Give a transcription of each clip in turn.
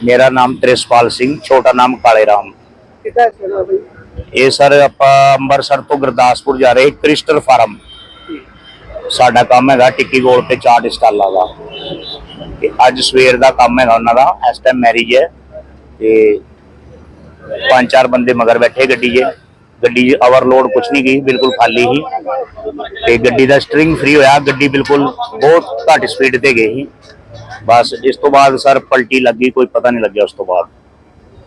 ਮੇਰਾ ਨਾਮ ਤ੍ਰਿਸ਼ਪਾਲ ਸਿੰਘ ਛੋਟਾ ਨਾਮ ਕਾਲੇ ਰਾਮ ਕਿੱਦਾਂ ਹੋਇਆ ਬਈ? ਇਹ ਸਰ ਆਪਾਂ ਅੰਮ੍ਰਿਤਸਰ ਤੋਂ ਗੁਰਦਾਸਪੁਰ ਜਾ ਰਹੇ ਕ੍ਰਿਸਟਲ ਫਾਰਮ। ਸਾਡਾ ਕੰਮ ਹੈਗਾ ਟਿੱਕੀ ਗੋਲ ਤੇ ਚਾਟ ਸਟਾਲਾਂ ਦਾ। ਤੇ ਅੱਜ ਸਵੇਰ ਦਾ ਕੰਮ ਹੈਗਾ ਉਹਨਾਂ ਦਾ ਇਸ ਟਾਈਮ ਮੈਰਿਜ ਹੈ। ਤੇ ਪੰਜ ਚਾਰ ਬੰਦੇ ਮਗਰ ਬੈਠੇ ਗੱਡੀ 'ਚ। ਗੱਡੀ ਓਵਰਲੋਡ ਕੁਛ ਨਹੀਂ ਗਈ ਬਿਲਕੁਲ ਖਾਲੀ ਹੀ ਤੇ ਗੱਡੀ ਦਾ ਸਟਰਿੰਗ ਫ੍ਰੀ ਹੋਇਆ ਗੱਡੀ ਬਿਲਕੁਲ ਬਹੁਤ ਘੱਟ ਸਪੀਡ ਤੇ ਗਈ ਸੀ। ਬਸ ਇਸ ਤੋਂ ਬਾਅਦ ਸਰ ਪਲਟੀ ਲੱਗੀ ਕੋਈ ਪਤਾ ਨਹੀਂ ਲੱਗਿਆ ਉਸ ਤੋਂ ਬਾਅਦ।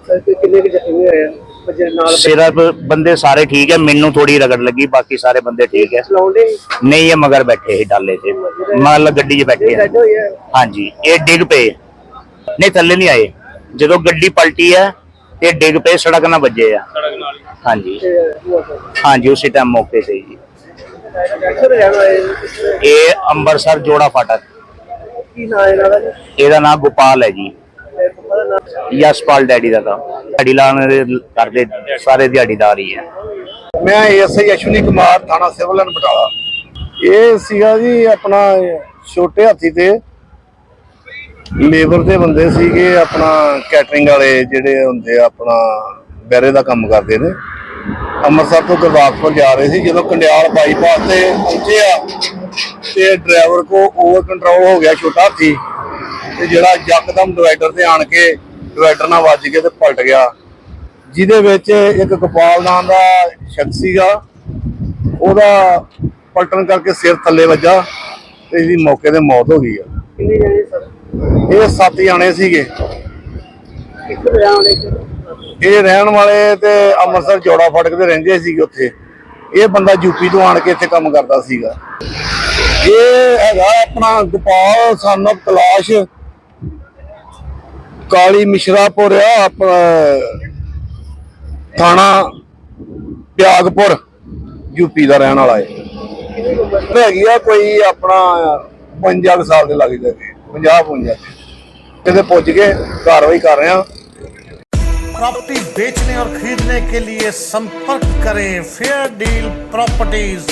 ਸਰ ਕਿ ਕਿੰਨੇ ਕੁ ਜ਼ਖਮੀ ਹੋਏ ਆ? ਬੱਚੇ ਨਾਲ ਸਿਰਫ ਬੰਦੇ ਸਾਰੇ ਠੀਕ ਹੈ ਮੈਨੂੰ ਥੋੜੀ ਰਗੜ ਲੱਗੀ ਬਾਕੀ ਸਾਰੇ ਬੰਦੇ ਠੀਕ ਹੈ। ਚਲਾਉਂਦੇ ਨਹੀਂ? ਇਹ ਮਗਰ ਬੈਠੇ ਸੀ ਡਾਲੇ ਤੇ। ਮਤਲਬ ਗੱਡੀ 'ਚ ਬੈਠੇ ਆ। ਹਾਂਜੀ ਇਹ ਡਿੱਗ ਪਏ। ਨਹੀਂ ਥੱਲੇ ਨਹੀਂ ਆਏ। ਜਦੋਂ ਗੱਡੀ ਪਲਟੀ ਹੈ ਤੇ ਡਿੱਗ ਪਏ ਸੜਕ ਨਾਲ ਵੱਜੇ ਆ। ਹਾਂਜੀ। ਹਾਂਜੀ ਉਸੇ ਟਾਈਮ ਮੌਕੇ ਤੇ ਜੀ ਕਿੱਥੇ ਰਹਿਣ ਵਾਲੇ ਨੇ? ਇਹ ਅੰਮ੍ਰਿਤਸਰ ਜੋੜਾ ਫਾਟਕ। ਕੀ ਨਾਂ ਇਹਨਾਂ ਦਾ ਜੀ? ਇਹਦਾ ਨਾਮ ਗੋਪਾਲ ਹੈ ਜੀ। ਤੇ ਦਾ ਯਸ਼ਪਾਲ ਡੈਡੀ ਦਾ ਤਾਂ। ਦਿਹਾੜੀ ਲਾਉਣ ਦੇ ਕਰਦੇ ਸਾਰੇ ਦਿਹਾੜੀਦਾਰ ਹੀ ਹੈ। ਮੈਂ ਐਸਆਈ ਅਸ਼ਵਨੀ ਕੁਮਾਰ ਥਾਣਾ ਸਿਵਲ ਐਂਡ ਬਟਾਲਾ। ਇਹ ਸੀਗਾ ਜੀ ਆਪਣਾ ਛੋਟੇ ਹਾਥੀ ਤੇ। ਲੇਬਰ ਦੇ ਬੰਦੇ ਸੀਗੇ ਆਪਣਾ ਕੈਟਰਿੰਗ ਵਾਲੇ ਜਿਹੜੇ ਹੁੰਦੇ ਆ ਆਪਣਾ ਬੈਰੇ ਦਾ ਕੰਮ ਕਰਦੇ ਨੇ। ਅੰਮ੍ਰਿਤਸਰ ਤੋਂ ਗੁਰਦਾਸਪੁਰ ਜਾ ਰਹੇ ਸੀ ਜਦੋਂ ਕੰਡਿਆਲ ਬਾਈਪਾਸ ਤੇ ਪਹੁੰਚੇ ਆ ਤੇ ਡਰਾਈਵਰ ਕੋ ਓਵਰ ਕੰਟਰੋਲ ਹੋ ਗਿਆ ਛੋਟਾ ਹਾਥੀ ਤੇ ਜਿਹੜਾ ਯਕਦਮ ਡਿਵਾਈਡਰ ਤੇ ਆਣ ਕੇ ਡਿਵਾਈਡਰ ਨਾਲ ਵੱਜ ਕੇ ਤੇ ਪਲਟ ਗਿਆ। ਜਿਹਦੇ ਵਿੱਚ ਇੱਕ ਗੋਪਾਲ ਨਾਮ ਦਾ ਸ਼ਖਸ ਸੀਗਾ ਉਹਦਾ ਪਲਟਣ ਕਰਕੇ ਸਿਰ ਥੱਲੇ ਵੱਜਾ ਤੇ ਇਹਦੀ ਮੌਕੇ ਤੇ ਮੌਤ ਹੋ ਗਈ ਆ। ਕਿੰਨੇ ਜਣੇ ਸਰ? ਇਹ ਸੱਤ ਜਾਣੇ ਸੀਗੇ? ਇਹ ਰਹਿਣ ਵਾਲੇ ਤੇ ਅੰਮ੍ਰਿਤਸਰ ਜੋੜਾ ਫਟਕ ਤੇ ਰਹਿੰਦੇ ਸੀਗੇ ਉੱਥੇ। ਇਹ ਬੰਦਾ ਯੂਪੀ ਤੋਂ ਆਣ ਕੇ ਇੱਥੇ ਕੰਮ ਕਰਦਾ ਸੀਗਾ। ਇਹ ਹੈਗਾ ਆਪਣਾ ਗੋਪਾਲ son of ਕਲਾਸ਼ ਕਾਲੀ ਮਿਸ਼ਰਾਪੁਰ ਆ ਆਪਣਾ ਥਾਣਾ ਪਿਆਗਪੁਰ ਯੂਪੀ ਦਾ ਰਹਿਣ ਵਾਲਾ ਹੈ ਕਿੰਨੀ ਕੁ ਉਮਰ ਹੈਗੀ ਆ ਕੋਈ ਆਪਣਾ 52 ਕੁ ਸਾਲ ਦੇ ਲੱਗ ਜਾਂਦੇ 50 52 ਕਿਤੇ ਪੁੱਜ ਕੇ ਕਾਰਵਾਈ ਕਰ ਰਹੇ ਆ प्रॉपर्टी बेचने और खरीदने के लिए संपर्क करें फेयर डील प्रॉपर्टीज